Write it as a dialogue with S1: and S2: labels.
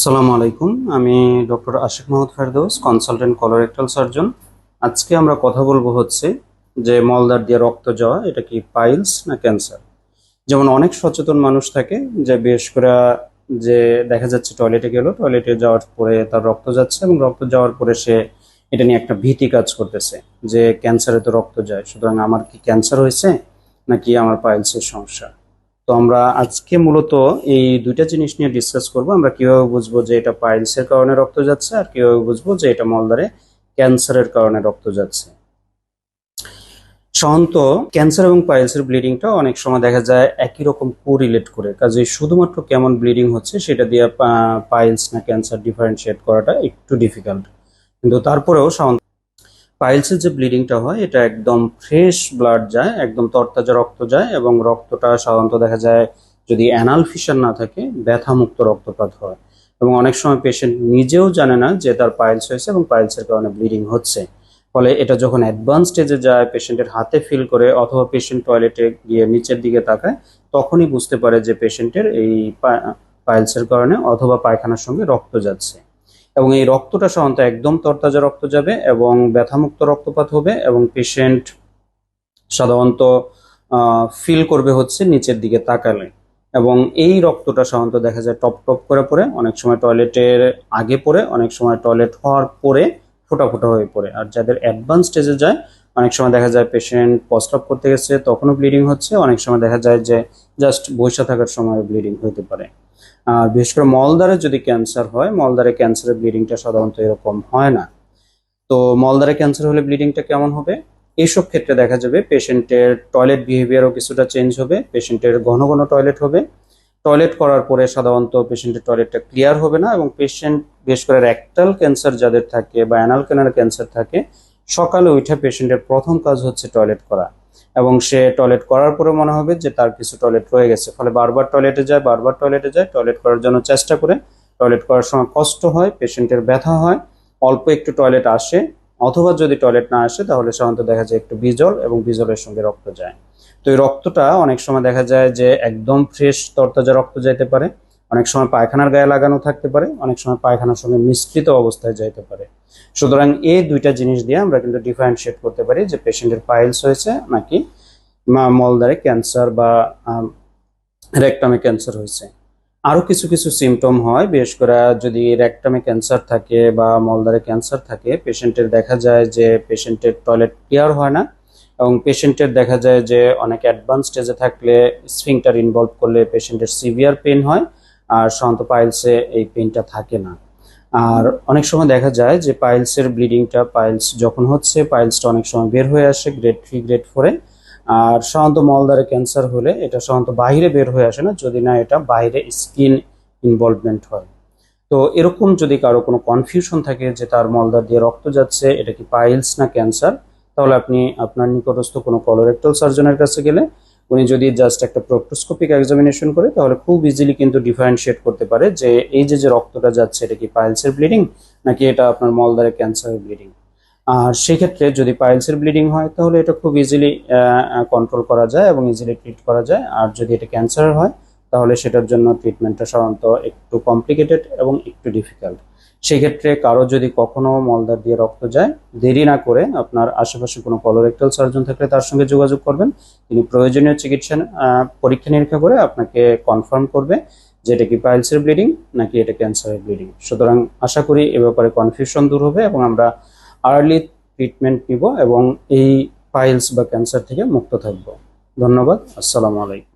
S1: আসসালামু আলাইকুম। আমি doctor Ashiq Mahmud Ferdous, consultant colorectal surgeon আজকে আমরা কথা বলব হচ্ছে যে মলদার দিয়ে রক্ত যাওয়া, এটা কি পাইলস না ক্যান্সার? যেমন অনেক সচেতন মানুষ থাকে যে বিশেষ করে যে দেখা যাচ্ছে টয়লেটে গেল, টয়লেটে যাওয়ার পরে তার রক্ত যাচ্ছে এবং রক্ত যাওয়ার পরে সে এটা নিয়ে একটা ভীতি কাজ করতেছে যে ক্যান্সারে তো রক্ত যায়, সুতরাং আমার কি ক্যান্সার হয়েছে নাকি আমার পাইলসের সমস্যা? তো আমরা আজকে মূলত এই দুইটা জিনিস নিয়ে ডিসকাস করব। আমরা কীভাবে বুঝব যে এটা পাইলসের কারণে রক্ত যাচ্ছে আর কীভাবে বুঝব যে এটা মলদারে ক্যান্সারের কারণে রক্ত যাচ্ছে। সাধারণত ক্যান্সার এবং পাইলসের ব্লিডিংটা অনেক সময় দেখা যায় একই রকম কোরিলেট করে। কাজে শুধুমাত্র কেমন ব্লিডিং হচ্ছে সেটা দিয়ে পাইলস না ক্যান্সার ডিফারেন্সিয়েট করাটা একটু ডিফিকাল্ট কিন্তু তারপরেও সাধারণত পাইলসের যে ব্লিডিংটা হয়, এটা একদম ফ্রেশ ব্লাড যায়, একদম তরতাজা রক্ত যায় এবং রক্তটা সাধারণত দেখা যায় যদি অ্যানাল ফিশার না থাকে, ব্যথামুক্ত রক্তপাত হয়। এবং অনেক সময় পেশেন্ট নিজেও জানে না যে তার পাইলস হয়েছে এবং পাইলসের কারণে ব্লিডিং হচ্ছে। ফলে এটা যখন অ্যাডভান্স স্টেজে যায় পেশেন্টের হাতে ফিল করে অথবা পেশেন্ট টয়লেটে গিয়ে নিচের দিকে তাকায়, তখনই বুঝতে পারে যে পেশেন্টের এই পাইলসের কারণে অথবা পায়খানার সঙ্গে রক্ত যাচ্ছে। এবং এই রক্তটা সাধারণত একদম তরতাজা রক্ত যাবে এবং ব্যথামুক্ত রক্তপাত হবে এবং পেশেন্ট সাধারণত ফিল করবে হচ্ছে নিচের দিকে তাকালে। এবং এই রক্তটা সাধারণত দেখা যায় টপ টপ করে পড়ে, অনেক সময় টয়লেটের আগে পড়ে, অনেক সময় টয়লেট হওয়ার পরে ফোটা ফোটা হয়ে পড়ে। আর যাদের অ্যাডভান্স স্টেজে যায়, অনেক সময় দেখা যায় পেশেন্ট প্রস্রাব করতে গেছে, তখনও ব্লিডিং হচ্ছে, অনেক সময় দেখা যায় যে জাস্ট বসে থাকার সময় ব্লিডিং হতে পারে। আর বিশেষ করে মলদারে যদি ক্যান্সার হয় মলদারে ক্যান্সারের ব্লিডিংটা সাধারণত এরকম হয় না। তো মলদারে ক্যান্সার হলে ব্লিডিংটা কেমন হবে? এইসব ক্ষেত্রে দেখা যাবে পেশেন্টের টয়লেট বিহেভিয়ারও কিছুটা চেঞ্জ হবে, পেশেন্টের ঘন ঘন টয়লেট হবে। টয়লেট করার পরে সাধারণত পেশেন্টের টয়লেটটা ক্লিয়ার হবে না এবং পেশেন্ট বিশেষ করে র্যাকটাল ক্যান্সার যাদের থাকে বা অ্যানাল ক্যানার ক্যান্সার থাকে, সকালে উঠে পেশেন্টের প্রথম কাজ হচ্ছে টয়লেট করা। এবং সে টয়লেট করার পরে মনে হবে যে তার কিছু টয়লেট রয়ে গেছে। ফলে বারবার টয়লেটে যায়, বারবার টয়লেটে যায় টয়লেট করার জন্য চেষ্টা করে টয়লেট করার সময় কষ্ট হয় পেশেন্টের ব্যথা হয়, অল্প একটু টয়লেট আসে অথবা যদি টয়লেট না আসে তাহলে সাধারণত দেখা যায় একটু বিজল এবং বিজলের সঙ্গে রক্ত যায়। তো এই রক্তটা অনেক সময় দেখা যায় যে একদম ফ্রেশ তরতাজা রক্ত যাইতে পারে। অনেক সময় পায়খানার গায়ে লাগানো থাকতে পারে, অনেক সময় পায়খানার সঙ্গে মিশ্রিত অবস্থায় যাইতে পারে। সুতরাং এই দুইটা জিনিস দিয়ে আমরা কিন্তু ডিফারেন্সিয়েট করতে পারি যে পেশেন্টের পাইলস হয়েছে নাকি মলদারে ক্যান্সার বা রেকটামে ক্যান্সার হয়েছে। আরও কিছু কিছু সিমটম হয়, বিশেষ করে যদি রেকটামে ক্যান্সার থাকে বা মলদারে ক্যান্সার থাকে পেশেন্টের দেখা যায় যে পেশেন্টের টয়লেট ক্লিয়ার হয় না এবং পেশেন্টের দেখা যায় যে অনেক অ্যাডভান্স স্টেজে থাকলে স্ফিংটার ইনভলভ করলে পেশেন্টের সিভিয়ার পেন হয়। আর সাধারণত পাইলসে এই পেনটা থাকে না। আর অনেক সময় দেখা যায় যে পাইলসের ব্লিডিংটা পাইলস যখন হচ্ছে পাইলসটা অনেক সময় বের হয়ে আসে গ্রেড থ্রি গ্রেড ফোরে আর সাধারণত মলদারে ক্যান্সার হলে এটা সাধারণত বাইরে বের হয়ে আসে না, যদি না এটা বাইরে স্কিন ইনভলভমেন্ট হয়। তো এরকম যদি কারও কোনো কনফিউশন থাকে যে তার মলদার দিয়ে রক্ত যাচ্ছে, এটা কি পাইলস না ক্যান্সার তাহলে আপনি আপনার নিকটস্থ কোনো কলোরেক্টাল সার্জনের কাছে গেলে উনি যদি জাস্ট একটা প্রোক্টোস্কোপিক এক্সামিনেশন করে, তাহলে খুব ইজিলি কিন্তু ডিফারেন্সিয়েট করতে পারে যে এই যে যে রক্তটা যাচ্ছে, এটা কি পাইলসের ব্লিডিং নাকি এটা আপনার মলদারে ক্যান্সারের ব্লিডিং আর সেক্ষেত্রে যদি পাইলসের ব্লিডিং হয়, তাহলে এটা খুব ইজিলি কন্ট্রোল করা যায় এবং ইজিলি ট্রিট করা যায়। আর যদি এটা ক্যান্সারের হয় তাহলে সেটার জন্য ট্রিটমেন্টটা সাধারণত একটু কমপ্লিকেটেড এবং একটু ডিফিকাল্ট সেক্ষেত্রে কারও যদি কখনো মলদার দিয়ে রক্ত যায়, দেরি না করে আপনার আশেপাশে কোনো কলোরেক্টাল সার্জন থাকলে তার সঙ্গে যোগাযোগ করবেন। তিনি প্রয়োজনীয় চিকিৎসা পরীক্ষা নিরীক্ষা করে আপনাকে কনফার্ম করবে যে এটা কি পাইলসের ব্লিডিং নাকি এটা ক্যান্সারের ব্লিডিং সুতরাং আশা করি এ ব্যাপারে কনফিউশন দূর হবে এবং আমরা আর্লি ট্রিটমেন্ট নিব এবং এই পাইলস বা ক্যান্সার থেকে মুক্ত থাকব। ধন্যবাদ। আসসালামু আলাইকুম।